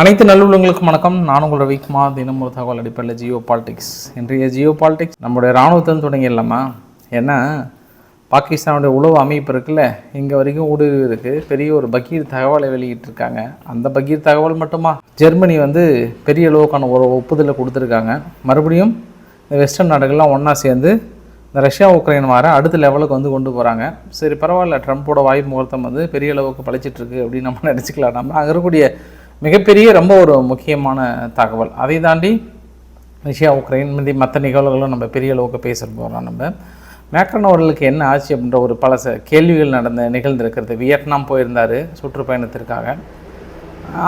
அனைத்து நல்லுள்ளங்களுக்கும் வணக்கம். நான் உங்கள் ரவிக்குமார். தினம் ஒரு தகவல் அடிப்படையில் ஜியோ பாலிடிக்ஸ். இன்றைய ஜியோ பாலிடிக்ஸ் நம்முடைய இராணுவத்தின் தொடங்கிடலாமா? ஏன்னா பாகிஸ்தானுடைய உளவு அமைப்பு இருக்குல்ல இங்கே வரைக்கும் ஊடுருவி இருக்குது பெரிய ஒரு பகீர் தகவலை வெளியிட்டிருக்காங்க. அந்த பகீர் தகவல் மட்டுமா? ஜெர்மனி வந்து பெரிய அளவுக்கான ஒரு ஒப்புதலை கொடுத்துருக்காங்க. மறுபடியும் இந்த வெஸ்டர்ன் நாடுகள்லாம் ஒன்றா சேர்ந்து இந்த ரஷ்யா உக்ரைன் வார அடுத்த லெவலுக்கு வந்து கொண்டு போகிறாங்க சரி பரவாயில்ல ட்ரம்ப்போட வாய் முகூர்த்தம் வந்து பெரிய அளவுக்கு பழிச்சிட்டு இருக்கு அப்படின்னு நம்ம நினச்சிக்கலாம் நம்ம அங்கே இருக்கக்கூடிய மிகப்பெரிய ரொம்ப ஒரு முக்கியமான தகவல். அதை தாண்டி ரஷ்யா உக்ரைன் மீதி மற்ற நிகழ்வுகளும் நம்ம பெரிய அளவுக்கு பேச போகிறோம் நம்ம மேக்ரன் அவர்களுக்கு என்ன ஆச்சு அப்படின்ற ஒரு பல கேள்விகள் நடந்த நிகழ்ந்திருக்கிறது. வியட்நாம் போயிருந்தார் சுற்றுப்பயணத்திற்காக.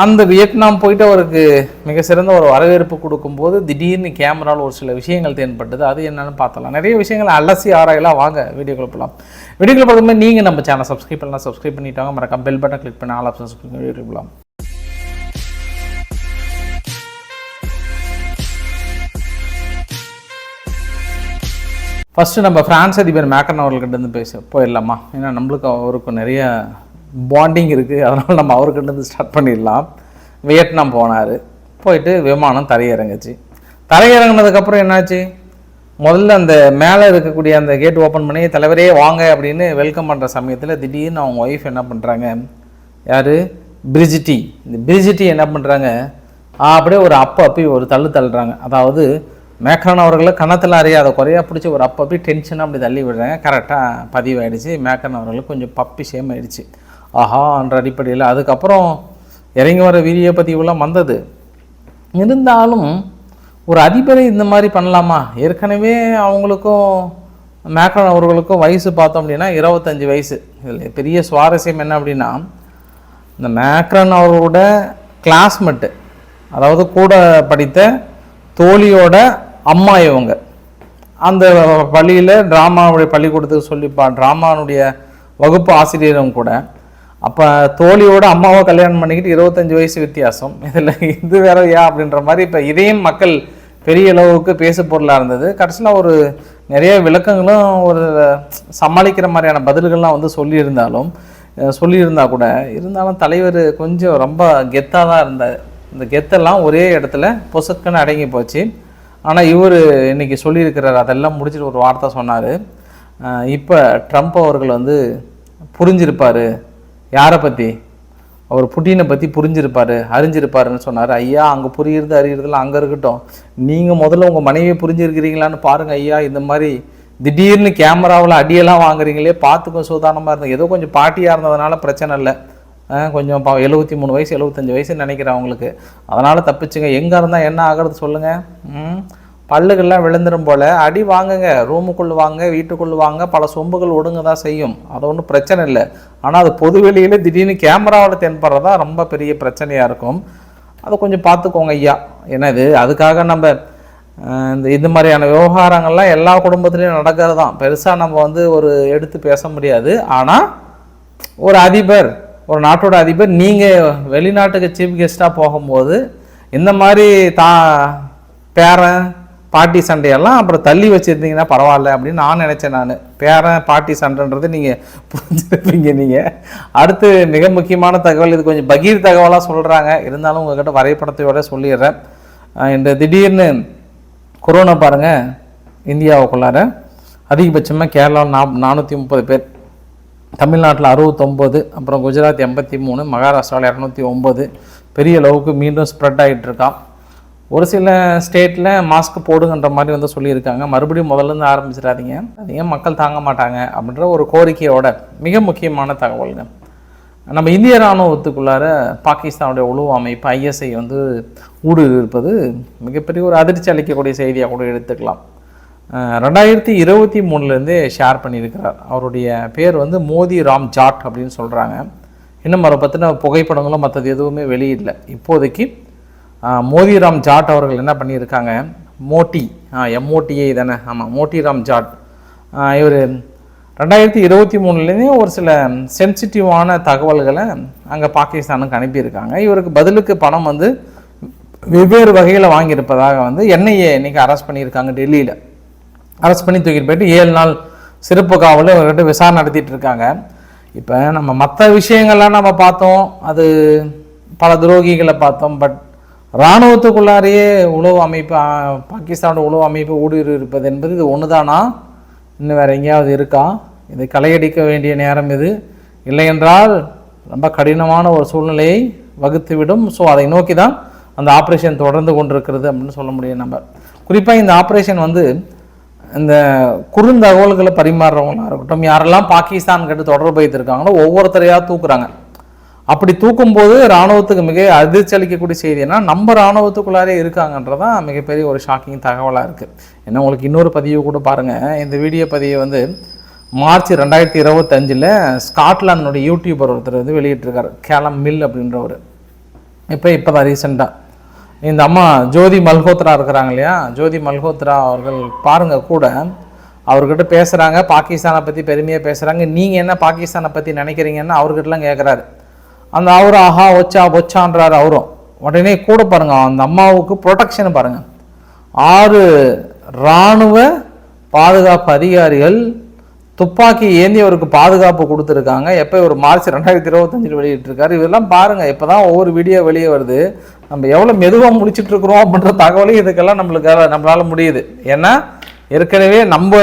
அந்த வியட்நாம் போயிட்டு அவருக்கு மிக சிறந்த ஒரு வரவேற்பு கொடுக்கும்போது திடீர்னு கேமராவில் ஒரு சில விஷயங்கள் தென்பட்டது. அது என்னென்னு பார்த்தலாம் நிறைய விஷயங்களை அலசி ஆராயலாம். வாங்க வீடியோ போகலாம். வீடியோ பார்க்கும்போது நீங்கள் நம்ம சேனல் சப்ஸ்கிரைப் பண்ணலாம். சப்ஸ்கிரைப் பண்ணிட்டாங்க மறக்காம பெல் பட்டன் கிளிக் பண்ணி ஆல் ஆப்ஷன் வீடியோ போகலாம். ஃபஸ்ட்டு நம்ம ஃப்ரான்ஸ் அதிபர் மேக்கன் அவர்கள்கிட்ட இருந்து பேச போயிடலாமா? ஏன்னா நம்மளுக்கு அவருக்கும் நிறைய பாண்டிங் இருக்குது அதனால் நம்ம அவர்கிட்ட இருந்து ஸ்டார்ட் பண்ணிடலாம். வியட்நாம் போனார். போயிட்டு விமானம் தரையிறங்குச்சு. தரையிறங்கினதுக்கப்புறம் என்னாச்சு? முதல்ல அந்த மேலே இருக்கக்கூடிய அந்த கேட் ஓப்பன் பண்ணி தலைவரே வாங்க அப்படின்னு வெல்கம் பண்ணுற சமயத்தில் திடீர்னு அவங்க ஒய்ஃப் என்ன பண்ணுறாங்க யார்? பிரிஜிட்டி. இந்த பிரிஜிட்டி என்ன பண்ணுறாங்க அப்படியே ஒரு அப்போ அப்பி ஒரு தள்ளு தள்ளுறாங்க. அதாவது மேக்ரான் அவர்களை கணத்தில் அறியாத குறையாக பிடிச்சி ஒரு அப்பப்போ டென்ஷனாக அப்படி தள்ளி விடுறாங்க. கரெக்டாக பதிவாயிடுச்சு. மேக்ரான் அவர்களுக்கு கொஞ்சம் பப்பி சேம் ஆயிடுச்சு. ஆஹான்ற அடிப்படையில் அதுக்கப்புறம் இறங்கி வர வீடியோ பதிவுலாம் வந்தது. இருந்தாலும் ஒரு அதிபரை இந்த மாதிரி பண்ணலாமா? ஏற்கனவே அவங்களுக்கும் மேக்ரான் அவர்களுக்கும் வயசு பார்த்தோம் அப்படின்னா இருபத்தஞ்சி வயசு. இதில் பெரிய சுவாரஸ்யம் என்ன அப்படின்னா இந்த மேக்ரன் அவரோட கிளாஸ்மேட்டு அதாவது கூட படித்த தோழியோட அம்மா இவங்க அந்த பள்ளியில் ட்ராமாவுடைய பள்ளிக்கூடத்துக்கு சொல்லிப்பா ட்ராமானுடைய வகுப்பு ஆசிரியரும் கூட. அப்போ தோழியோட அம்மாவை கல்யாணம் பண்ணிக்கிட்டு இருபத்தஞ்சி வயசு வித்தியாசம். இதில் இது வேற ஏன் அப்படின்ற மாதிரி இப்போ இதையும் மக்கள் பெரிய அளவுக்கு பேசு பொருளாக இருந்தது. கடைசியில் ஒரு நிறைய விளக்கங்களும் ஒரு சமாளிக்கிற மாதிரியான பதில்கள்லாம் வந்து சொல்லியிருந்தாலும் சொல்லியிருந்தா கூட இருந்தாலும் தலைவர் கொஞ்சம் ரொம்ப கெத்தாக தான் இருந்தார். இந்த கெத்தெல்லாம் ஒரே இடத்துல பொசுக்குன்னு அடங்கி போச்சு. ஆனால் இவர் இன்றைக்கி சொல்லியிருக்கிறார் அதெல்லாம் முடிச்சுட்டு ஒரு வார்த்தை சொன்னார். இப்போ ட்ரம்ப் அவர்கள் வந்து புரிஞ்சிருப்பார். யாரை பற்றி அவர் புட்டினை பற்றி புரிஞ்சிருப்பார் அறிஞ்சிருப்பாருன்னு சொன்னார். ஐயா அங்கே புரியுறது அறியறதுலாம் அங்கே இருக்கட்டும். நீங்கள் முதல்ல உங்கள் மனைவியை புரிஞ்சிருக்கிறீங்களான்னு பாருங்கள் ஐயா. இந்த மாதிரி திடீர்னு கேமராவில் அடியெல்லாம் வாங்குறீங்களே பார்த்துக்கும் சூதானமாக இருந்தது. ஏதோ கொஞ்சம் பாட்டியாக இருந்ததுனால பிரச்சனை இல்லை. கொஞ்சம் பா எழுபத்தி மூணு வயசு எழுபத்தஞ்சு வயசுன்னு நினைக்கிறேன் அவங்களுக்கு. அதனால் தப்பிச்சுங்க. எங்கே இருந்தால் என்ன ஆகிறது சொல்லுங்கள் ம்? பல்லுகள்லாம் விழுந்துரும் போல். அடி வாங்குங்க. ரூமுக்குள்ளே வாங்க வீட்டுக்குள்ளே வாங்க. பல சொம்புகள் ஒடுங்க தான் செய்யும். அது ஒன்றும் பிரச்சனை இல்லை. ஆனால் அது பொது வெளியில் திடீர்னு கேமராவில் தென்படுறதா ரொம்ப பெரிய பிரச்சனையாக இருக்கும். அதை கொஞ்சம் பார்த்துக்கோங்க ஐயா. ஏன்னா இது அதுக்காக நம்ம இந்த இது மாதிரியான விவகாரங்கள்லாம் எல்லா குடும்பத்துலேயும் நடக்கிறது தான் பெருசாக நம்ம வந்து ஒரு எடுத்து பேச முடியாது. ஆனால் ஒரு அதிபர் ஒரு நாட்டோட அதிபர் நீங்கள் வெளிநாட்டுக்கு சீஃப் கெஸ்ட்டாக போகும்போது இந்த மாதிரி தா பேரன் பாட்டி சண்டையெல்லாம் அப்புறம் தள்ளி வச்சுருந்தீங்கன்னா பரவாயில்ல அப்படின்னு நான் நினச்சேன் நான். பேரன் பாட்டி சண்டைன்றது நீங்கள் புரிஞ்சுருப்பீங்க நீங்கள் அடுத்து மிக முக்கியமான தகவல் இது கொஞ்சம் பகீர் தகவலாக சொல்கிறாங்க இருந்தாலும் உங்ககிட்ட வரைபடத்தையோட சொல்லிடுறேன். இந்த திடீர்னு கொரோனா பாருங்கள் இந்தியாவுக்குள்ளார அதிகபட்சமாக கேரளாவில் நா நானூற்றி முப்பது பேர். தமிழ்நாட்டில் அறுபத்தொம்போது அப்புறம் குஜராத் எண்பத்தி மூணு மகாராஷ்டிராவில் இரநூத்தி ஒம்பது. பெரிய அளவுக்கு மீண்டும் ஸ்ப்ரெட் ஆகிட்டுருக்கான் ஒரு சில ஸ்டேட்டில் மாஸ்க் போடுங்கன்ற மாதிரி வந்து சொல்லியிருக்காங்க. மறுபடியும் முதல்ல இருந்து ஆரம்பிச்சிடாதீங்க. அதிகம் மக்கள் தாங்க மாட்டாங்க அப்படின்ற ஒரு கோரிக்கையோட மிக முக்கியமான தகவல்கள். நம்ம இந்திய இராணுவத்துக்குள்ளார பாகிஸ்தானுடைய உளவு அமைப்பு ஐஎஸ்ஐ வந்து ஊடுருவி இருப்பது மிகப்பெரிய ஒரு அதிர்ச்சி அளிக்கக்கூடிய செய்தியாக கூட எடுத்துக்கலாம். ரெண்டாயிரத்தி இருபத்தி மூணுலேருந்தே ஷேர் பண்ணியிருக்கிறார். அவருடைய பேர் வந்து மோதி ராம் ஜாட் அப்படின்னு சொல்கிறாங்க இன்னும் அவரை பற்றின புகைப்படங்களும் மற்றது எதுவுமே வெளியிடல இப்போதைக்கு மோதி ராம் ஜாட் அவர்கள் என்ன பண்ணியிருக்காங்க? மோட்டி எம்ஓடிஏ தானே? ஆமாம் மோட்டி ராம் ஜாட். இவர் ரெண்டாயிரத்தி இருபத்தி மூணுலேருந்தே ஒரு சில சென்சிட்டிவான தகவல்களை அங்கே பாகிஸ்தானுக்கு அனுப்பியிருக்காங்க. இவருக்கு பதிலுக்கு பணம் வந்து வெவ்வேறு வகையில் வாங்கியிருப்பதாக வந்து என்ஐஏ இன்றைக்கி அரெஸ்ட் பண்ணியிருக்காங்க டெல்லியில். அரெஸ்ட் பண்ணி தூக்கிட்டு போயிட்டு ஏழு நாள் சிறப்பு காவலில் இவர்கிட்ட விசாரணை நடத்திட்டு இருக்காங்க. இப்போ நம்ம மற்ற விஷயங்கள்லாம் நம்ம பார்த்தோம். அது பல துரோகிகளை பார்த்தோம். பட் இராணுவத்துக்குள்ளாரையே உளவு அமைப்பு பாகிஸ்தானோட உளவு அமைப்பு ஊடுருவி இருப்பது என்பது இது ஒன்றுதானா இன்னும் வேறு எங்கேயாவது இருக்கா? இதை களையடிக்க வேண்டிய நேரம் இது இல்லையென்றால் ரொம்ப கடினமான ஒரு சூழ்நிலையை வகுத்துவிடும். ஸோ அதை நோக்கி தான் அந்த ஆப்ரேஷன் தொடர்ந்து கொண்டிருக்கிறது அப்படின்னு சொல்ல முடியும் நம்ம. குறிப்பாக இந்த ஆப்ரேஷன் வந்து இந்த குறுந்தகவல்களை பரிமாறுறவங்களா இருக்கட்டும் யாரெல்லாம் பாகிஸ்தான் கிட்ட தொடர்பு வைத்திருக்காங்களோ ஒவ்வொருத்தரையாக தூக்குறாங்க. அப்படி தூக்கும்போது இராணுவத்துக்கு மிக அதிர்ச்சி அளிக்கக்கூடிய செய்தினா நம்ம இராணுவத்துக்குள்ளாரே இருக்காங்கன்றதான் மிகப்பெரிய ஒரு ஷாக்கிங் தகவலாக இருக்குது ஏன்னா உங்களுக்கு இன்னொரு பதிவு கூட பாருங்கள் இந்த வீடியோ பதிவை வந்து மார்ச் ரெண்டாயிரத்தி இருபத்தஞ்சில் ஸ்காட்லாந்துடைய யூடியூபர் ஒருத்தர் வந்து வெளியிட்டிருக்காரு. கேலம் மில் அப்படின்றவர். இப்போ இப்போ தான் ரீசெண்டாக இந்த அம்மா ஜோதி மல்ஹோத்ரா இருக்கிறாங்க இல்லையா? ஜோதி மல்ஹோத்ரா அவர்கள் பாருங்கள் கூட. அவர்கிட்ட பேசுகிறாங்க பாகிஸ்தானை பற்றி பெருமையாக பேசுகிறாங்க நீங்கள் என்ன பாகிஸ்தானை பற்றி நினைக்கிறீங்கன்னு அவர்கிட்டலாம் கேட்குறாரு அந்த அவர் ஆஹா ஒச்சா ஒச்சான்றார் அவரும் உடனே கூட பாருங்கள் அந்த அம்மாவுக்கு ப்ரொடெக்ஷன் பாருங்கள் ஆறு இராணுவ பாதுகாப்பு அதிகாரிகள் துப்பாக்கி ஏந்தி அவருக்கு பாதுகாப்பு கொடுத்துருக்காங்க. எப்போ ஒரு மார்ச் ரெண்டாயிரத்தி இருபத்தஞ்சில் வெளியிட்டிருக்காரு. இதெல்லாம் பாருங்கள் இப்போ தான் ஒவ்வொரு வீடியோ வெளியே வருது. நம்ம எவ்வளோ மெதுவாக முடிச்சிட்டு இருக்கிறோம் அப்படின்ற தகவலையும் இதுக்கெல்லாம் நம்மளுக்கு நம்மளால் முடியுது. ஏன்னா ஏற்கனவே நம்ம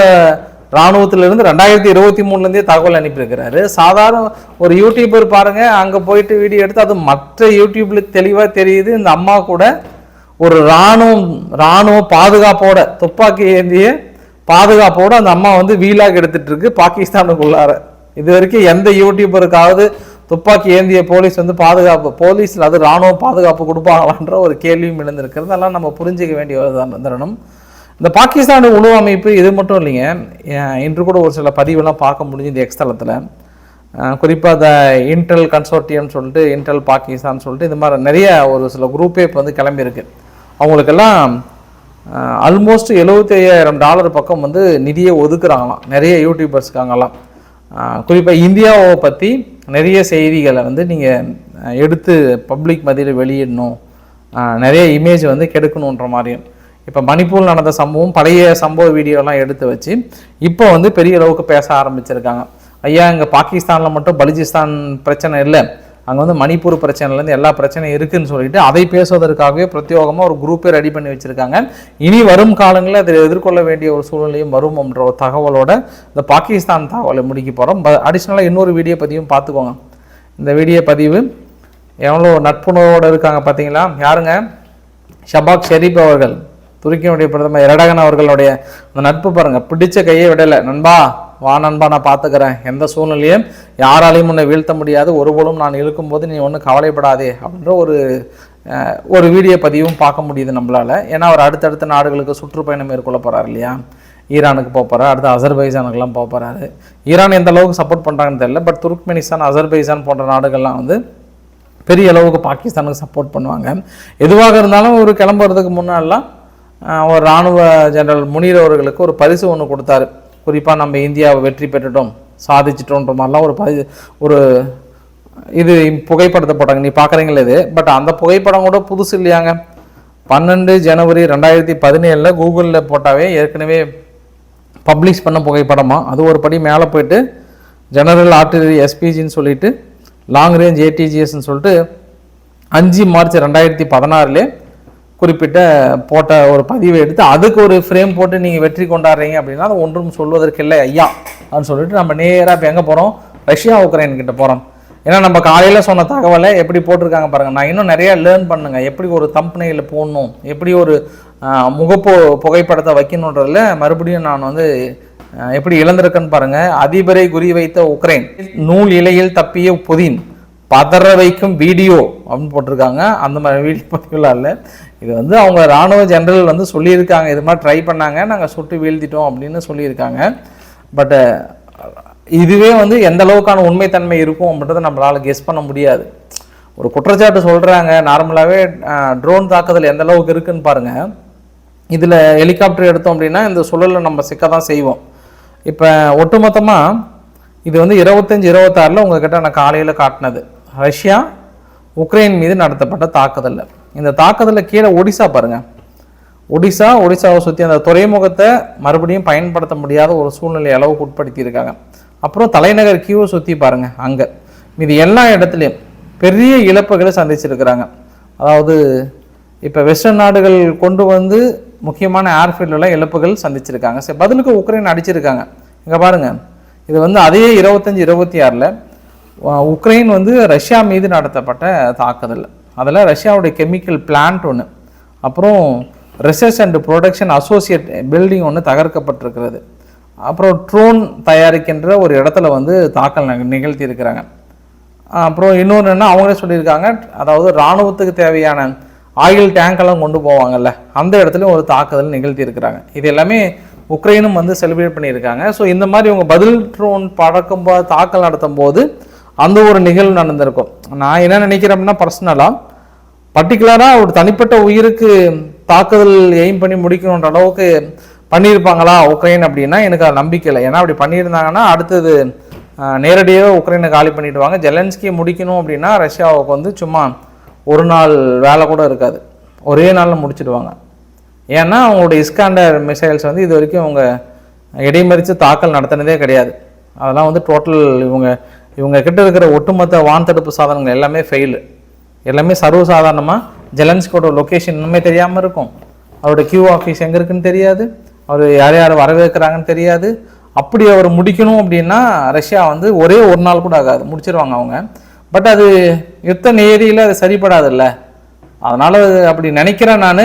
இராணுவத்திலிருந்து ரெண்டாயிரத்தி இருபத்தி மூணுலேருந்தே தகவல் அனுப்பியிருக்கிறாரு. சாதாரண ஒரு யூடியூபர் பாருங்கள் அங்கே போயிட்டு வீடியோ எடுத்து அது மற்ற யூடியூப்பில் தெளிவாக தெரியுது. இந்த அம்மா கூட ஒரு இராணுவம் இராணுவ பாதுகாப்போட துப்பாக்கி ஏந்திய பாதுகாப்போடு அந்த அம்மா வந்து வீலாக எடுத்துட்டு இருக்கு பாகிஸ்தானுக்குள்ளார. இது வரைக்கும் எந்த யூடியூபருக்காவது துப்பாக்கி ஏந்திய போலீஸ் வந்து பாதுகாப்பு போலீஸ் அது இராணுவ பாதுகாப்பு கொடுப்பாங்களான்ற ஒரு கேள்வியும் எழுந்திருக்கிறது. அதெல்லாம் நம்ம புரிஞ்சிக்க வேண்டிய ஒரு தருணம். இந்த பாகிஸ்தானோட உணவு அமைப்பு இது மட்டும் இல்லைங்க. இன்று கூட ஒரு சில பதிவெல்லாம் பார்க்க முடிஞ்சுது எக்ஸ் குறிப்பாக இந்த இன்டெல் கன்சோர்ட்டியம்னு சொல்லிட்டு இன்டெல் பாகிஸ்தான் சொல்லிட்டு இந்த மாதிரி நிறைய ஒரு சில குரூப்பே இப்போ வந்து கிளம்பியிருக்கு. அவங்களுக்கெல்லாம் ஆல்மோஸ்ட் எழுபத்தி ஐயாயிரம் டாலர் பக்கம் வந்து நிதியை ஒதுக்குறாங்களாம். நிறைய யூடியூபர்ஸ்க்காங்கலாம் குறிப்பாக இந்தியாவை பற்றி நிறைய செய்திகளை வந்து நீங்கள் எடுத்து பப்ளிக் மதியில் வெளியிடணும். நிறைய இமேஜ் வந்து கெடுக்கணுன்ற மாதிரியும். இப்போ மணிப்பூர் நடந்த சம்பவம் பழைய சம்பவ வீடியோலாம் எடுத்து வச்சு இப்போ வந்து பெரிய அளவுக்கு பேச ஆரம்பிச்சிருக்காங்க. ஐயா இங்கே பாகிஸ்தானில் மட்டும் பலுஜிஸ்தான் பிரச்சனை இல்லை. அங்கே வந்து மணிப்பூர் பிரச்சனைலேருந்து எல்லா பிரச்சனையும் இருக்குதுன்னு சொல்லிட்டு அதை பேசுவதற்காகவே பிரத்யோகமாக ஒரு குரூப்பே ரெடி பண்ணி வச்சுருக்காங்க. இனி வரும் காலங்களில் அதை எதிர்கொள்ள வேண்டிய ஒரு சூழ்நிலையும் வரும் என்ற ஒரு தகவலோட இந்த பாகிஸ்தான் தகவலை முடிக்க போகிறோம் அடிஷ்னலாக இன்னொரு வீடியோ பதிவும் பார்த்துக்கோங்க. இந்த வீடியோ பதிவு எவ்வளோ நட்புணர்வோடு இருக்காங்க பார்த்தீங்களா? யாருங்க? ஷபாக் ஷெரீப் அவர்கள் துருக்கியினுடைய பிரதமர் எரடகன் அவர்களுடைய அந்த நட்பு பாருங்கள் பிடிச்ச கையை விடலை. நண்பா வா நண்பா நான் பார்த்துக்கிறேன். எந்த சூழ்நிலையும் யாராலையும் உன்னை வீழ்த்த முடியாது. ஒருபோலும் நான் இருக்கும்போது நீ ஒன்றும் கவலைப்படாதே அப்படின்ற ஒரு ஒரு வீடியோ பதிவும் பார்க்க முடியுது நம்மளால். ஏன்னா அவர் அடுத்தடுத்த நாடுகளுக்கு சுற்றுப்பயணம் மேற்கொள்ள போகிறார் இல்லையா? ஈரானுக்கு போக போகிறார் அடுத்து அசர்பைஜானுக்கெல்லாம் போக போகிறாரு ஈரான் எந்த அளவுக்கு சப்போர்ட் பண்ணுறாங்கன்னு தெரியல. பட் துருக்மெனிஸ்தான் அசர்பைசான் போன்ற நாடுகள்லாம் வந்து பெரிய அளவுக்கு பாகிஸ்தானுக்கு சப்போர்ட் பண்ணுவாங்க. எதுவாக இருந்தாலும் ஒரு கிளம்புறதுக்கு முன்னாடிலாம் ஒரு இராணுவ ஜெனரல் முனீர் அவர்களுக்கு ஒரு பரிசு ஒன்று கொடுத்தாரு. குறிப்பாக நம்ம இந்தியாவை வெற்றி பெற்றுட்டோம் சாதிச்சிட்டோன்ற மாதிரிலாம் ஒரு பதி ஒரு இது புகைப்படத்தை போட்டாங்க நீ பார்க்குறீங்களே இது? பட் அந்த புகைப்படம் கூட புதுசு இல்லையாங்க. பன்னெண்டு ஜனவரி ரெண்டாயிரத்தி பதினேழில் கூகுளில் போட்டாவே ஏற்கனவே பப்ளிஷ் பண்ண புகைப்படமா? அது ஒரு படி மேலே போயிட்டு ஜெனரல் ஆர்டிலரி எஸ்பிஜின்னு சொல்லிட்டு லாங் ரேஞ்ச் ஏடிஜிஎஸ்ன்னு சொல்லிட்டு அஞ்சு மார்ச் ரெண்டாயிரத்தி பதினாறுலே குறிப்பிட்ட போட்ட ஒரு பதிவை எடுத்து அதுக்கு ஒரு ஃப்ரேம் போட்டு நீங்கள் வெற்றி கொண்டாடுறீங்க அப்படின்னா அது ஒன்றும் சொல்வதற்கு இல்லை ஐயா அப்படின்னு சொல்லிட்டு நம்ம நேராக இப்போ எங்கே போகிறோம் ரஷ்யா உக்ரைன் கிட்ட போகிறோம் ஏன்னா நம்ம காலையில் சொன்ன தகவலை எப்படி போட்டிருக்காங்க பாருங்கள் நான் இன்னும் நிறையா லேர்ன் பண்ணுங்க. எப்படி ஒரு தம்பனையில் போடணும்? எப்படி ஒரு முகப்பு புகைப்படத்தை வைக்கணுன்றதுல மறுபடியும் நான் வந்து எப்படி இழந்திருக்கேன்னு பாருங்கள் அதிபரை குறி வைத்த உக்ரைன். நூல் இலையில் தப்பிய புதின். பதற வைக்கும் வீடியோ அப்படின்னு போட்டிருக்காங்க. அந்த மாதிரி வீடியோ பதிவுலாம் இல்லை. இது வந்து அவங்க ராணுவ ஜெனரல் வந்து சொல்லியிருக்காங்க. இது மாதிரி ட்ரை பண்ணாங்க. நாங்கள் சுட்டு வீழ்த்திட்டோம் அப்படின்னு சொல்லியிருக்காங்க. பட்டு இதுவே வந்து எந்த அளவுக்கான உண்மைத்தன்மை இருக்கும் அப்படின்றத நம்மளால் கெஸ் பண்ண முடியாது. ஒரு குற்றச்சாட்டு சொல்கிறாங்க நார்மலாகவே ட்ரோன் தாக்குதல் எந்த அளவுக்கு இருக்குன்னு பாருங்கள் இதில் ஹெலிகாப்டர் எடுத்தோம் அப்படின்னா இந்த சுழலில் நம்ம சிக்க தான் செய்வோம். இப்போ ஒட்டுமொத்தமாக இது வந்து இருபத்தஞ்சி இருபத்தாறில் உங்ககிட்ட நான் காலையில் காட்டினது. ரஷ்யா உக்ரைன் மீது நடத்தப்பட்ட தாக்குதலில் இந்த தாக்குதலில் கீழே ஒடிசா பாருங்கள் ஒடிசா ஒடிசாவை சுற்றி அந்த துறைமுகத்தை மறுபடியும் பயன்படுத்த முடியாத ஒரு சூழ்நிலை அளவுக்கு உட்படுத்தியிருக்காங்க அப்புறம் தலைநகர் கியூவை சுற்றி பாருங்கள் அங்கே. இது எல்லா இடத்துலையும் பெரிய இழப்புகளை சந்திச்சிருக்கிறாங்க. அதாவது இப்போ வெஸ்டர்ன் நாடுகள் கொண்டு வந்து முக்கியமான ஏர்ஃபீல்டில் இழப்புகள் சந்திச்சிருக்காங்க. சரி பதிலுக்கு உக்ரைன் அடிச்சிருக்காங்க. இங்கே பாருங்க. இது வந்து அதே இருபத்தஞ்சி இருபத்தி ஆறில் உக்ரைன் வந்து ரஷ்யா மீது நடத்தப்பட்ட தாக்குதல். அதில் ரஷ்யாவுடைய கெமிக்கல் பிளான்ட் ஒன்று அப்புறம் research and production associate building ஒன்று தகர்க்கப்பட்டிருக்கிறது. அப்புறம் ட்ரோன் தயாரிக்கின்ற ஒரு இடத்துல வந்து தாக்கல் நிகழ்த்தி இருக்கிறாங்க அப்புறம் இன்னொன்று என்ன அவங்களே சொல்லியிருக்காங்க அதாவது இராணுவத்துக்கு தேவையான ஆயில் டேங்கெல்லாம் கொண்டு போவாங்கல்ல அந்த இடத்துலையும் ஒரு தாக்குதல் நிகழ்த்தி இருக்கிறாங்க இது எல்லாமே உக்ரைனும் வந்து செலிப்ரேட் பண்ணியிருக்காங்க. ஸோ இந்த மாதிரி இவங்க பதில் ட்ரோன் பறக்கும் போது தாக்கல் நடத்தும் போது அந்த ஒரு நிகழ்வு நடந்திருக்கும். நான் என்ன நினைக்கிறேன்னா பர்சனலாக பர்டிகுலராக ஒரு தனிப்பட்ட உயிருக்கு தாக்குதல் எய்ம் பண்ணி முடிக்கணுன்ற அளவுக்கு பண்ணியிருப்பாங்களா உக்ரைன் அப்படின்னா எனக்கு அது நம்பிக்கை இல்லை. ஏன்னா அப்படி பண்ணியிருந்தாங்கன்னா அடுத்தது நேரடியாக உக்ரைனை காலி பண்ணிவிடுவாங்க ஜெலன்ஸ்கி முடிக்கணும் அப்படின்னா ரஷ்யாவுக்கு வந்து சும்மா ஒரு நாள் வேலை கூட இருக்காது. ஒரே நாளில் முடிச்சிடுவாங்க. ஏன்னா அவங்களுடைய இஸ்காண்டர் மிசைல்ஸ் வந்து இது வரைக்கும் அவங்க இடைமறித்து தாக்கல் நடத்தினதே கிடையாது. அதெல்லாம் வந்து டோட்டல் இவங்க இவங்க கிட்ட இருக்கிற ஒட்டுமொத்த வான் தடுப்பு சாதனங்கள் எல்லாமே ஃபெயிலு எல்லாமே சர்வசாதாரணமாக ஜெலன்ஸ்கோட லொக்கேஷன் இன்னுமே தெரியாமல் இருக்கும். அவரோட கியூ ஆஃபீஸ் எங்கே இருக்குன்னு தெரியாது. அவர் யார் யார் வரவேற்கிறாங்கன்னு தெரியாது. அப்படி அவர் முடிக்கணும் அப்படின்னா ரஷ்யா வந்து ஒரே ஒரு நாள் கூட ஆகாது. முடிச்சிருவாங்க அவங்க. பட் அது யுத்த நேரியில் அது சரிப்படாதுல்ல. அதனால் அப்படி நினைக்கிறேன் நான்.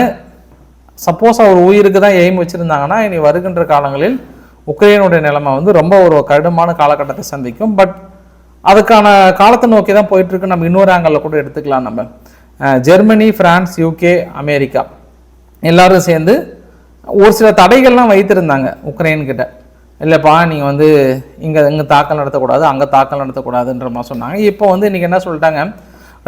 சப்போஸ் அவர் உயிருக்கு தான் எய்ம் வச்சுருந்தாங்கன்னா இனி வருகின்ற காலங்களில் உக்ரைனுடைய நிலைமை வந்து ரொம்ப ஒரு கடுமான காலகட்டத்தை சந்திக்கும். பட் அதுக்கான காலத்தை நோக்கி தான் போயிட்டுருக்கு. நம்ம இன்னொரு ஆங்கிளில் கூட எடுத்துக்கலாம் நம்ம. Germany France UK America. எல்லோரும் சேர்ந்து ஒரு சில தடைகள்லாம் வைத்திருந்தாங்க உக்ரைன்கிட்ட இல்லைப்பா நீங்கள் வந்து இங்கே இங்கே தாக்கல் நடத்தக்கூடாது அங்கே தாக்கல் நடத்தக்கூடாதுன்ற மாதிரி சொன்னாங்க. இப்போ வந்து இன்றைக்கி என்ன சொல்லிட்டாங்க?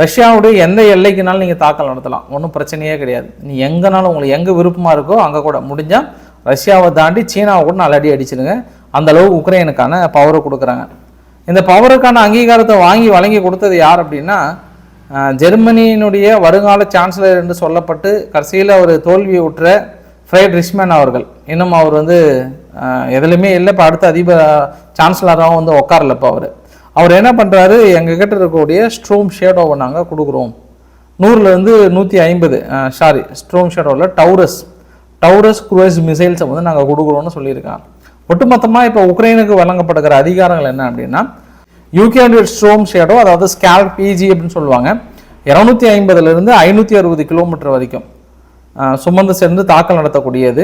ரஷ்யாவுடைய எந்த எல்லைக்குனாலும் நீங்கள் தாக்கல் நடத்தலாம். ஒன்றும் பிரச்சனையே கிடையாது. நீ எங்கேனாலும் உங்களுக்கு எங்கே விருப்பமாக இருக்கோ அங்கே கூட முடிஞ்சால் ரஷ்யாவை தாண்டி சீனாவை கூட நாலு அடி அடிச்சிடுங்க அந்த உக்ரைனுக்கான பவரை கொடுக்குறாங்க. இந்த பவருக்கான அங்கீகாரத்தை வாங்கி வழங்கி கொடுத்தது யார் அப்படின்னா ஜெர்மனியினுடைய வருங்கால சான்சலர் என்று சொல்லப்பட்டு கடைசியில் அவர் தோல்வியுற்ற ஃப்ரைட் ரிஷ்மேன் அவர்கள். இன்னும் அவர் வந்து எதுலையுமே இல்லை. இப்போ அடுத்த அதிபர் சான்சலராகவும் வந்து உட்காரல இப்போ அவர். அவர் என்ன பண்ணுறாரு எங்ககிட்ட இருக்கக்கூடிய ஸ்ட்ரோம் ஷேடோவை நாங்கள் கொடுக்குறோம். நூறுலேருந்து நூற்றி ஐம்பது சாரி ஸ்ட்ரோம் ஷேடோவில் டவுரஸ். டவுரஸ் குரூஸ் மிசைல்ஸை வந்து நாங்கள் கொடுக்குறோன்னு சொல்லியிருக்காங்க. ஒட்டுமொத்தமாக இப்போ உக்ரைனுக்கு வழங்கப்படுகிற அதிகாரங்கள் என்ன அப்படின்னா யூகே ஸ்ட்ரோம் ஷேடோ அதாவது ஸ்கேல் பிஜி அப்படின்னு சொல்லுவாங்க இரநூத்தி ஐம்பதுலேருந்து ஐநூற்றி அறுபது கிலோமீட்டர் வரைக்கும் சுமந்து சென்று தாக்கல் நடத்தக்கூடியது.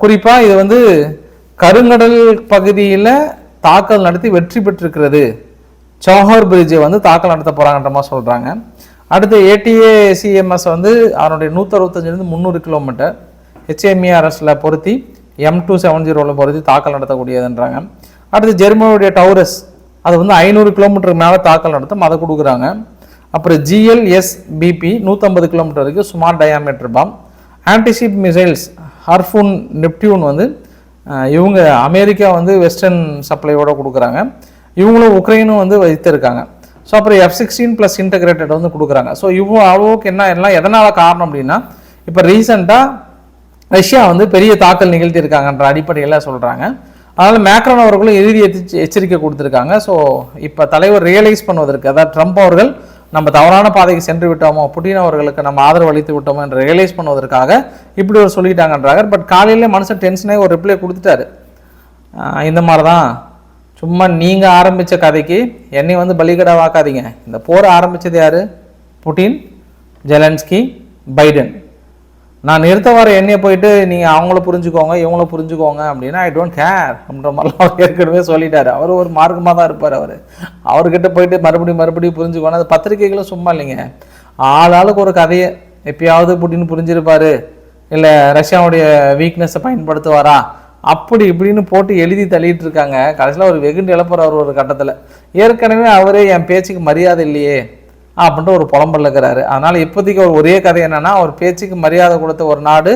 குறிப்பாக இது வந்து கருங்கடல் பகுதியில் தாக்கல் நடத்தி வெற்றி பெற்றிருக்கிறது. சௌஹர் பிரிட்ஜை வந்து தாக்கல் நடத்த போகிறாங்கன்ற மாதிரி சொல்கிறாங்க அடுத்து ஏடிஏ சிஎம்எஸ் வந்து அதனுடைய நூற்றறுபத்தஞ்சிலேருந்து முந்நூறு கிலோமீட்டர் ஹெச்எம்இஆர்எஸில் பொருத்தி எம் டூ செவன் ஜீரோவில் பொருத்தி தாக்கல் நடத்தக்கூடியதுன்றாங்க. அடுத்து ஜெர்மனியுடைய டவுரஸ் அது வந்து ஐநூறு கிலோமீட்டருக்கு மேலே தாக்கல் நடத்தும் அதை கொடுக்குறாங்க. அப்புறம் ஜிஎல்எஸ் பிபி நூற்றம்பது கிலோமீட்டர் வரைக்கும் smart diameter bomb antiship missiles Harpoon Neptune வந்து இவங்க அமெரிக்கா வந்து வெஸ்டர்ன் சப்ளையோட கொடுக்குறாங்க. இவங்களும் உக்ரைனும் வந்து வைத்திருக்காங்க. ஸோ அப்புறம் எஃப் சிக்ஸ்டீன் ப்ளஸ் இன்டகிரேட்டட் வந்து கொடுக்குறாங்க. ஸோ இவ்வளோ அளவுக்கு என்ன எல்லாம் எதனால் காரணம் அப்படின்னா இப்போ ரீசெண்டாக ரஷ்யா வந்து பெரிய தாக்கல் நிகழ்த்தியிருக்காங்கன்ற அடிப்படையில் சொல்கிறாங்க அதனால் மேக்ரான் அவர்களும் இறுதி எச்ச- எச்சரிக்கை கொடுத்துருக்காங்க. ஸோ இப்போ தலைவர் ரியலைஸ் பண்ணுவதற்கு அதாவது ட்ரம்ப் அவர்கள் நம்ம தவறான பாதைக்கு சென்று விட்டோமோ புட்டின் அவர்களுக்கு நம்ம ஆதரவு அளித்து விட்டோமோ என்று ரியலைஸ் பண்ணுவதற்காக இப்படி ஒரு சொல்லிட்டாங்கன்றாங்க. பட் காலையில மனுஷன் டென்ஷனே ஒரு ரிப்ளை கொடுத்துட்டாரு. இந்த மாதிரி தான் சும்மா நீங்கள் ஆரம்பித்த கதைக்கு என்னை வந்து பலிகடா வாக்காதீங்க இந்த போரை ஆரம்பித்தது யார்? Putin Zelensky Biden. நான் நிறுத்த வர என்னையை போயிட்டு நீங்கள் அவங்கள புரிஞ்சுக்கோங்க இவங்கள புரிஞ்சுக்கோங்க அப்படின்னா ஐ டோன்ட் கேர் அப்படின்ற மாதிரிலாம் அவர் ஏற்கனவே சொல்லிட்டாரு. அவர் ஒரு மார்க்கமாக தான் இருப்பார் அவர். அவர்கிட்ட போயிட்டு மறுபடியும் மறுபடியும் புரிஞ்சுக்கோங்க. அது பத்திரிகைகளும் சும்மா இல்லைங்க. ஆளாளுக்கு ஒரு கதையை எப்பயாவது புட்டின்னு புரிஞ்சிருப்பார். இல்லை ரஷ்யாவுடைய வீக்னஸை பயன்படுத்துவாரா? அப்படி இப்படின்னு போட்டு எழுதி தள்ளிட்டு இருக்காங்க. கடைசியில் அவர் வெகுண்டு இழப்புறார் ஒரு கட்டத்தில். ஏற்கனவே அவரே என் பேச்சுக்கு மரியாதை இல்லையே. அப்படின்ட்டு ஒரு புலம்பல் இருக்கிறாரு. அதனால் இப்போதைக்கு ஒரு ஒரே கதை என்னென்னா அவர் பேச்சுக்கு மரியாதை கொடுத்த ஒரு நாடு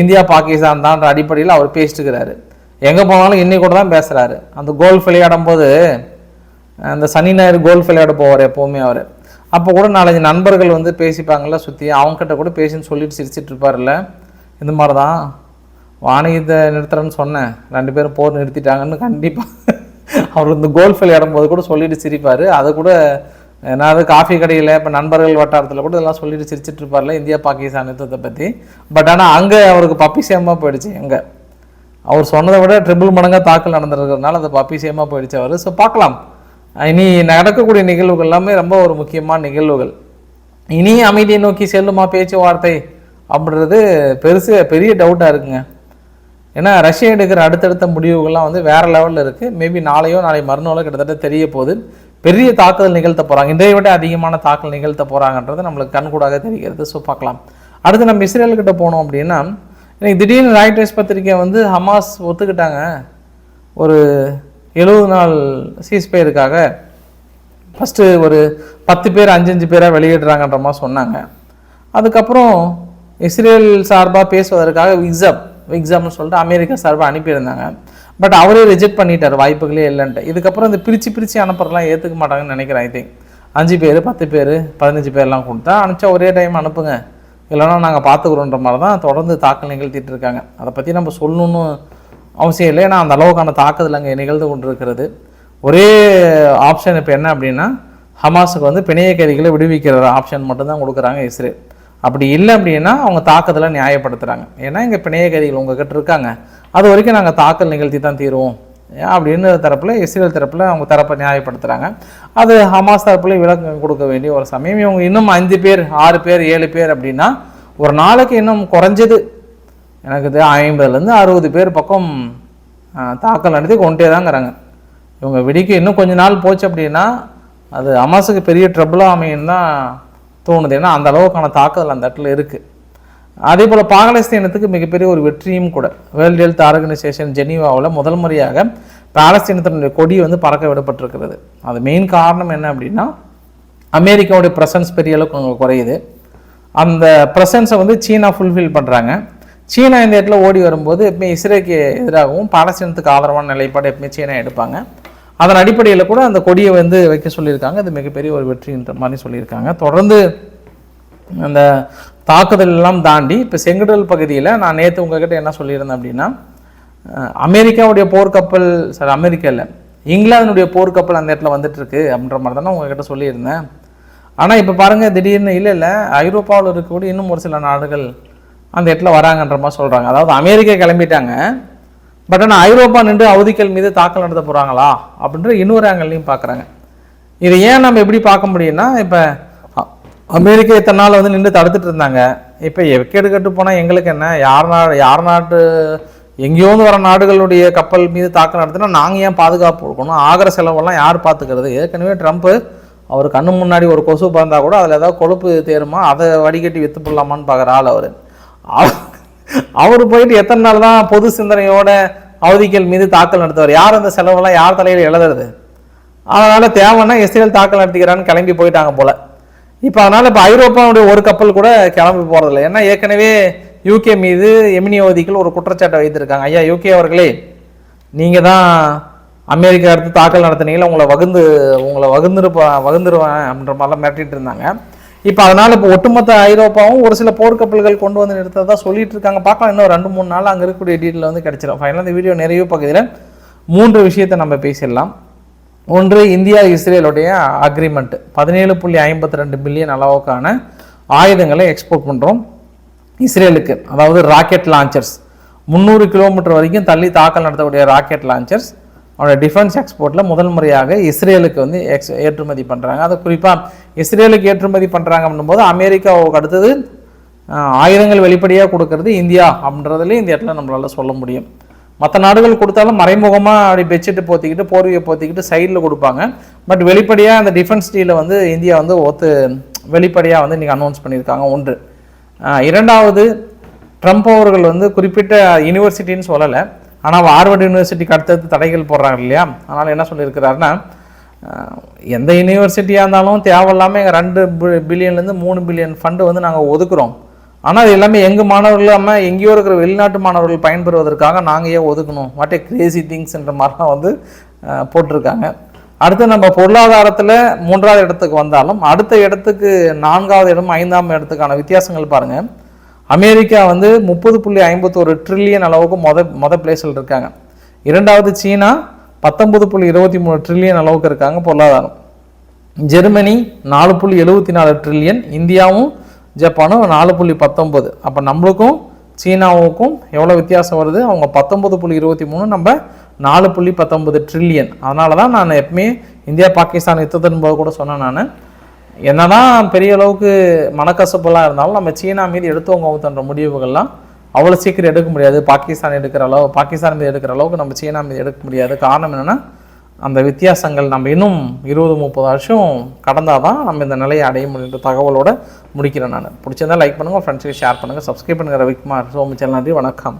இந்தியா பாகிஸ்தான் தான்ற அடிப்படையில் அவர் பேசிட்டு இருக்கிறாரு எங்கே போனாலும் இன்னைக்கு கூட தான் பேசுகிறாரு அந்த கோல்ஃப் விளையாடும் போது அந்த சனி ஞாயிறு கோல்ஃப் விளையாட போவார் எப்போவுமே அவர். அப்போ கூட நாலஞ்சு நண்பர்கள் வந்து பேசிப்பாங்கல்ல சுற்றி அவங்ககிட்ட கூட பேசின்னு சொல்லிட்டு சிரிச்சிட்டு இருப்பார்ல இந்த மாதிரி தான் வாணிகத்தை நிறுத்துறேன்னு சொன்னேன். ரெண்டு பேரும் போர் நிறுத்திட்டாங்கன்னு கண்டிப்பாக அவர் இந்த கோல்ஃப் விளையாடும் போது கூட சொல்லிட்டு சிரிப்பார். அதை கூட ஏன்னா அது காஃபி கடையில் இப்போ நண்பர்கள் வட்டாரத்தில் கூட இதெல்லாம் சொல்லிட்டு சிரிச்சிட்டு இருப்பார்ல இந்தியா பாகிஸ்தான் யுத்தத்தை பற்றி பட் ஆனால் அங்கே அவருக்கு பப்பிசியமாக போயிடுச்சு எங்கே? அவர் சொன்னதை விட ட்ரிபிள் மடங்காக தாக்கல் நடந்திருக்கிறதுனால அது பப்பிசியமாக போயிடுச்சு அவர். ஸோ பார்க்கலாம். இனி நடக்கக்கூடிய நிகழ்வுகள் எல்லாமே ரொம்ப ஒரு முக்கியமான நிகழ்வுகள். இனி அமைதியை நோக்கி செல்லுமா பேச்சுவார்த்தை அப்படின்றது பெருசு பெரிய டவுட்டாக இருக்குங்க. ஏன்னா ரஷ்யா எடுக்கிற அடுத்தடுத்த முடிவுகள்லாம் வந்து வேறு லெவலில் இருக்குது மேபி நாளையோ நாளை மறுநாளோ கிட்டத்தட்ட தெரிய போகுது. பெரிய தாக்குதல் நிகழ்த்த போகிறாங்க இன்றைய விட அதிகமான தாக்குதல் நிகழ்த்த போகிறாங்கன்றது நம்மளுக்கு கண்கூடாக தெரிகிறது. ஸோ பார்க்கலாம். அடுத்து நம்ம இஸ்ரேல்கிட்ட போனோம் அப்படின்னா இன்றைக்கி திடீர்னு ராய்டர்ஸ் பத்திரிக்கை வந்து ஹமாஸ் ஒத்துக்கிட்டாங்க. ஒரு எழுபது நாள் சீஸ்பயருக்காக ஃபஸ்ட்டு ஒரு பத்து பேர் அஞ்சு அஞ்சு பேராக வெளியிடுறாங்கன்ற மாதிரி சொன்னாங்க. அதுக்கப்புறம் இஸ்ரேல் சார்பாக பேசுவதற்காக விக்ஸப் விக்ஸப்னு சொல்லிட்டு அமெரிக்கா சார்பாக அனுப்பியிருந்தாங்க. பட் அவரே ரிஜெக்ட் பண்ணிட்டார் வாய்ப்புகளே இல்லைன்ட்டு. இதுக்கப்புறம் இந்த பிரித்து பிரித்து அனுப்புறலாம் ஏற்றுக்க மாட்டாங்கன்னு நினைக்கிறேன் ஐ திங்க் அஞ்சு பேர் பத்து பேர் பதினஞ்சு பேர்லாம் கொடுத்தா அனுப்பிச்சா ஒரே டைம் அனுப்புங்க. இல்லைன்னா நாங்கள் பார்த்துக்குறோன்ற மாதிரி தான் தொடர்ந்து தாக்கல் நிகழ்த்திட்டு இருக்காங்க. அதை பற்றி நம்ம சொல்லணும்னு அவசியம் இல்லை. ஏன்னா அந்த அளவுக்கான தாக்குதல் அங்கே நிகழ்ந்து கொண்டிருக்கிறது. ஒரே ஆப்ஷன் இப்போ என்ன அப்படின்னா ஹமாஸுக்கு வந்து பிணைய கைதிகளை விடுவிக்கிற ஆப்ஷன் மட்டும்தான் கொடுக்குறாங்க இஸ்ரேல். அப்படி இல்லை அப்படின்னா அவங்க தாக்கத்தில் நியாயப்படுத்துகிறாங்க ஏன்னா இங்கே பிணைய கைதிகள் உங்ககிட்ட இருக்காங்க. அது வரைக்கும் நாங்கள் தாக்கல் நிகழ்த்தி தான் தீருவோம். ஏன் அப்படின்னு தரப்பில் இஸ்ரேல் தரப்பில் அவங்க தரப்பை நியாயப்படுத்துகிறாங்க அது ஹமாஸ் தரப்புல விளக்கம் கொடுக்க வேண்டிய ஒரு சமயம். இவங்க இன்னும் அஞ்சு பேர் ஆறு பேர் ஏழு பேர் அப்படின்னா ஒரு நாளைக்கு இன்னும் குறைஞ்சது. எனக்கு இது ஐம்பதுலேருந்து அறுபது பேர் பக்கம் தாக்கல் நடத்தி கொண்டே தாங்கிறாங்க. இவங்க வெடிக்க இன்னும் கொஞ்ச நாள் போச்சு அப்படின்னா அது அமாஸுக்கு பெரிய ட்ரபுளாக அமையும் தான் தோணுது. ஏன்னா அந்த அளவுக்கான தாக்குதல் அந்த இடத்துல இருக்குது அதே போல் பாலஸ்தீனத்துக்கு மிகப்பெரிய ஒரு வெற்றியும் கூட. வேர்ல்டு ஹெல்த் ஆர்கனைசேஷன் ஜெனீவாவில் முதல் முறையாக பாலஸ்தீனத்தினுடைய கொடி வந்து பறக்க விடப்பட்டிருக்கிறது. அது மெயின் காரணம் என்ன அப்படின்னா அமெரிக்காவுடைய ப்ரெசன்ஸ் பெரிய அளவுக்கு குறையுது. அந்த ப்ரெசன்ஸை வந்து சீனா ஃபுல்ஃபில் பண்ணுறாங்க சீனா இந்த இடத்துல ஓடி வரும்போது எப்பவுமே இஸ்ரேலுக்கு எதிராகவும் பாலஸ்தீனத்துக்கு ஆதரவான நிலைப்பாடு எப்பவுமே சீனா எடுப்பாங்க. அதன் அடிப்படையில் கூட அந்த கொடியை வந்து வைக்க சொல்லியிருக்காங்க. அது மிகப்பெரிய ஒரு வெற்றின்ற மாதிரி சொல்லியிருக்காங்க. தொடர்ந்து அந்த தாக்குதல் எல்லாம் தாண்டி இப்போ செங்கடல் பகுதியில் நான் நேற்று உங்ககிட்ட என்ன சொல்லியிருந்தேன் அப்படின்னா அமெரிக்காவுடைய போர்க்கப்பல் சாரி அமெரிக்காவில் இங்கிலாந்தினுடைய போர்க்கப்பல் அந்த இடத்துல வந்துட்டுருக்கு அப்படின்ற மாதிரி தானே உங்ககிட்ட சொல்லியிருந்தேன். ஆனால் இப்போ பாருங்கள் திடீர்னு இல்லை இல்லை ஐரோப்பாவில் இருக்கக்கூடிய இன்னும் ஒரு சில நாடுகள் அந்த இடத்துல வராங்கன்ற மாதிரி சொல்கிறாங்க அதாவது அமெரிக்கா கிளம்பிட்டாங்க. பட் ஆனால் ஐரோப்பா நின்று அவதிகள் மீது தாக்கல் நடத்த போகிறாங்களா அப்படின்ற இன்னொரு ஆங்கிள்லையும் பார்க்குறாங்க. இதை ஏன் நம்ம எப்படி பார்க்க முடியும்னா இப்போ அமெரிக்கா இத்தனை நாள் வந்து நின்று தடுத்துட்டு இருந்தாங்க. இப்போ எக்கேடு கட்டு போனால் எங்களுக்கு என்ன? யார் நா யார் நாட்டு எங்கேயோந்து வர நாடுகளுடைய கப்பல் மீது தாக்கல் நடத்தினா நாங்கள் ஏன் பாதுகாப்பு கொடுக்கணும்? ஆகிற செலவெல்லாம் யார் பார்த்துக்கிறது? ஏற்கனவே ட்ரம்ப்பு அவர் கண்ணு முன்னாடி ஒரு கொசு பறந்தால் கூட அதில் ஏதாவது கொழுப்பு தேருமா? அதை வடிகட்டி வித்து போடலாமான்னு பார்க்குற ஆள் அவர். அவர் போயிட்டு எத்தனை நாள் தான் பொது சிந்தனையோட அவதிகள் மீது தாக்கல் நடத்துவார்? யார் அந்த செலவெல்லாம் யார் தலையில் எழுதுறது? அதனால் தேவைன்னா இஸ்ரேல் தாக்கல் நடத்திக்கிறான்னு கிளம்பி போயிட்டாங்க போல. இப்போ அதனால் இப்போ ஐரோப்பாவுடைய ஒரு கப்பல் கூட கிளம்பி போகிறதில்ல ஏன்னா ஏற்கனவே யூகே மீது எமினி அவதிகள் ஒரு குற்றச்சாட்டை வைத்திருக்காங்க. ஐயா யூகே அவர்களே நீங்கள் தான் அமெரிக்கா அடுத்து தாக்கல் நடத்தினீங்களா? உங்களை வகுந்து உங்களை வகுந்துருப்பா வகுந்துருவேன் அப்படின்ற மாதிரிலாம் மிரட்டிட்டு இருந்தாங்க. இப்போ அதனால் இப்போ ஒட்டுமொத்த ஐரோப்பாவும் ஒரு சில போர்க்கப்பல்கள் கொண்டு வந்து நிறுத்ததாக சொல்லிட்டு இருக்காங்க. பார்க்கலாம் இன்னும் ரெண்டு மூணு நாள் அங்கே இருக்கக்கூடிய டீட்டெயில் வந்து கிடச்சிடும் ஃபைனலாக இந்த வீடியோ நிறைய பகுதியில் மூன்று விஷயத்தை நம்ம பேசிடலாம். ஒன்று இந்தியா இஸ்ரேலுடைய அக்ரிமெண்ட் பதினேழு புள்ளி ஐம்பத்தி ரெண்டு பில்லியன் அளவுக்கான ஆயுதங்களை எக்ஸ்போர்ட் பண்ணுறோம் இஸ்ரேலுக்கு. அதாவது ராக்கெட் லான்ச்சர்ஸ் முந்நூறு கிலோமீட்டர் வரைக்கும் தள்ளி தாக்கல் நடத்தக்கூடிய ராக்கெட் லான்ச்சர்ஸ் அவனோட டிஃபென்ஸ் எக்ஸ்போர்ட்டில் முதல் முறையாக இஸ்ரேலுக்கு வந்து எக்ஸ் ஏற்றுமதி பண்ணுறாங்க அது குறிப்பாக இஸ்ரேலுக்கு ஏற்றுமதி பண்ணுறாங்க அப்படின்னும்போது அமெரிக்காவுக்கு அடுத்தது ஆயுதங்கள் வெளிப்படையாக கொடுக்கறது இந்தியா அப்படின்றதுலேயும் இந்த இடத்துல நம்மளால் சொல்ல முடியும். மற்ற நாடுகள் கொடுத்தாலும் மறைமுகமாக அப்படி பெட்ஷீட்டு போத்திக்கிட்டு போர்வையை போத்திக்கிட்டு சைடில் கொடுப்பாங்க. பட் வெளிப்படையாக அந்த டிஃபென்ஸ் டீலை வந்து இந்தியா வந்து ஒத்து வெளிப்படையாக வந்து இன்றைக்கி அனௌன்ஸ் பண்ணியிருக்காங்க ஒன்று. இரண்டாவது ட்ரம்ப் அவர்கள் வந்து குறிப்பிட்ட யூனிவர்சிட்டின்னு சொல்லலை. ஆனால் ஹார்வர்ட் யூனிவர்சிட்டிக்கு அடுத்தடுத்து தடைகள் போடுறாங்க இல்லையா? அதனால் என்ன சொல்லியிருக்கிறாருன்னா எந்த யூனிவர்சிட்டியாக இருந்தாலும் தேவையில்லாமல் எங்கள் ரெண்டு பில்லியன்லேருந்து மூணு பில்லியன் ஃபண்டு வந்து நாங்கள் ஒதுக்குறோம். ஆனால் அது எல்லாமே எங்கள் மாணவர்கள் இல்லாமல் எங்கேயோ இருக்கிற வெளிநாட்டு மாணவர்கள் பயன்பெறுவதற்காக நாங்கள் ஏன் ஒதுக்கணும்? வாட் ஏ கிரேசி திங்ஸ்ன்ற மாதிரிலாம் வந்து போட்டிருக்காங்க. அடுத்து நம்ம பொருளாதாரத்தில் மூன்றாவது இடத்துக்கு வந்தாலும் அடுத்த இடத்துக்கு நான்காவது இடம் ஐந்தாம் இடத்துக்கான வித்தியாசங்கள் பாருங்கள் அமெரிக்கா வந்து முப்பது புள்ளி ஐம்பத்தோரு ட்ரில்லியன் அளவுக்கு மொத மொத பிளேஸில் இருக்காங்க. இரண்டாவது சீனா பத்தொம்பது புள்ளி இருபத்தி மூணு ட்ரில்லியன் அளவுக்கு இருக்காங்க பொருளாதாரம். ஜெர்மனி நாலு புள்ளி எழுபத்தி நாலு ட்ரில்லியன் இந்தியாவும் ஜப்பானும் நாலு புள்ளி பத்தொம்பது அப்போ நம்மளுக்கும் சீனாவுக்கும் எவ்வளோ வித்தியாசம் வருது? அவங்க பத்தொம்பது புள்ளி இருபத்தி மூணு நம்ம நாலு புள்ளி பத்தொம்பது ட்ரில்லியன் அதனால தான் நான் எப்பவுமே இந்தியா பாகிஸ்தான் யுத்தத்தின் போது கூட சொன்னேன் நான். என்னதான் பெரிய அளவுக்கு மனக்கசப்பெல்லாம் இருந்தாலும் நம்ம சீனா மீது எடுத்தவங்க ஊத்துன்ற முடிவுகள்லாம் அவ்வளோ சீக்கிரம் எடுக்க முடியாது. பாகிஸ்தான் எடுக்கிற அளவு பாகிஸ்தான் மீது எடுக்கிற அளவுக்கு நம்ம சீனா மீது எடுக்க முடியாது. காரணம் என்னென்னா அந்த வித்தியாசங்கள் நம்ம இன்னும் இருபது முப்பது வருஷம் கடந்தால் தான் நம்ம இந்த நிலையை அடைய முடியுன்ற தகவலோடு முடிக்கிறேன் நான். பிடிச்சிருந்தால் லைக் பண்ணுங்கள் ஃப்ரெண்ட்ஸுக்கு ஷேர் பண்ணுங்கள் சப்ஸ்கிரைப் பண்ணுங்கள் ரவிக்குமார் சோமச்சல் நன்றி வணக்கம்.